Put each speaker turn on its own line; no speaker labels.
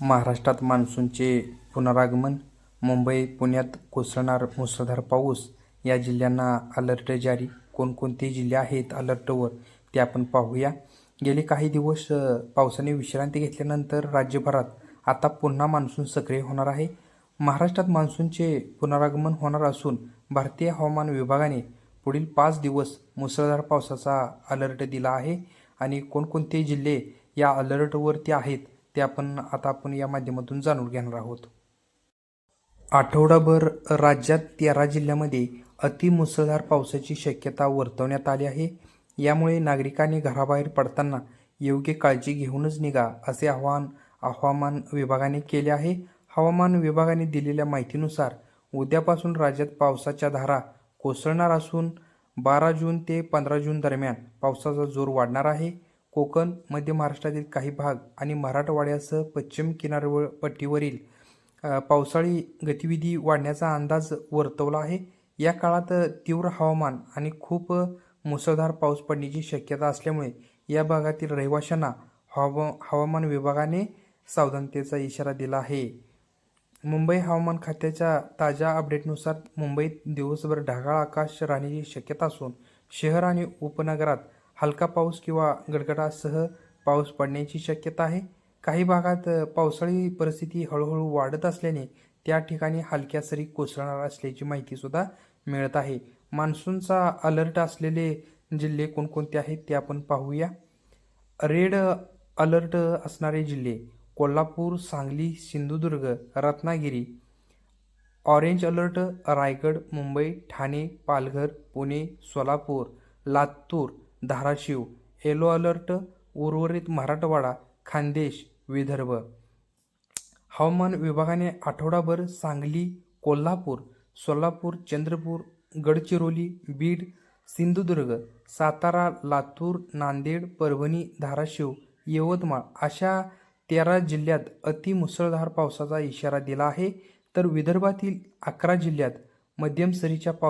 महाराष्ट्रात मान्सूनचे पुनरागमन मुंबई पुण्यात कोसळणार मुसळधार पाऊस या जिल्ह्यांना अलर्ट जारी. कोणकोणते जिल्हे आहेत अलर्टवर ते आपण पाहूया. गेले काही दिवस पावसाने विश्रांती घेतल्यानंतर राज्यभरात आता पुन्हा मान्सून सक्रिय होणार आहे. महाराष्ट्रात मान्सूनचे पुनरागमन होणार असून भारतीय हवामान विभागाने पुढील पाच दिवस मुसळधार पावसाचा अलर्ट दिला आहे. आणि कोणकोणते जिल्हे या अलर्टवरती आहेत ते आपण आता आपण या माध्यमातून जाणून घेणार आहोत. आठवडाभर राज्यात तेरा जिल्ह्यामध्ये अतिमुसळधार पावसाची शक्यता वर्तवण्यात आली आहे. यामुळे नागरिकांनी घराबाहेर पडताना योग्य काळजी घेऊनच निघा असे आवाहन हवामान विभागाने केले आहे. हवामान विभागाने दिलेल्या माहितीनुसार उद्यापासून राज्यात पावसाच्या धारा कोसळणार असून बारा जून ते पंधरा जून दरम्यान पावसाचा जोर वाढणार आहे. कोकण मध्य महाराष्ट्रातील काही भाग आणि मराठवाड्यासह पश्चिम किनारवळ पट्टीवरील पावसाळी गतिविधी वाढण्याचा अंदाज वर्तवला आहे. या काळात तीव्र हवामान आणि खूप मुसळधार पाऊस पडण्याची शक्यता असल्यामुळे या भागातील रहिवाशांना हवा हवामान विभागाने सावधानतेचा इशारा दिला आहे. मुंबई हवामान खात्याच्या ताज्या अपडेटनुसार मुंबईत दिवसभर ढगाळ आकाश राहण्याची शक्यता असून शहर आणि उपनगरात हलका पाऊस किंवा गडगडासह पाऊस पडण्याची शक्यता आहे. काही भागात पावसाळी परिस्थिती हळूहळू वाढत असल्याने त्या ठिकाणी हलक्या सरी कोसळणार असल्याची माहितीसुद्धा मिळत आहे. मान्सूनचा अलर्ट असलेले जिल्हे कोणकोणते आहेत ते आपण पाहूया. रेड अलर्ट असणारे जिल्हे Kolhapur Sangli Sindhudurg Ratnagiri orange alert Raigad Mumbai Thane Palghar Pune Solapur Latur Dharashiv yellow alert उर्वरित मराठवाडा खानदेश विदर्भ. हवामान विभागाने आठवडाभर सांगली कोल्हापूर सोलापूर चंद्रपूर गडचिरोली बीड सिंधुदुर्ग सातारा लातूर नांदेड परभणी धाराशिव यवतमाळ अशा तेरा जिल्ह्यात अतिमुसळधार पावसाचा इशारा दिला आहे. तर विदर्भातील अकरा जिल्ह्यात मध्यम सरीच्या पावसा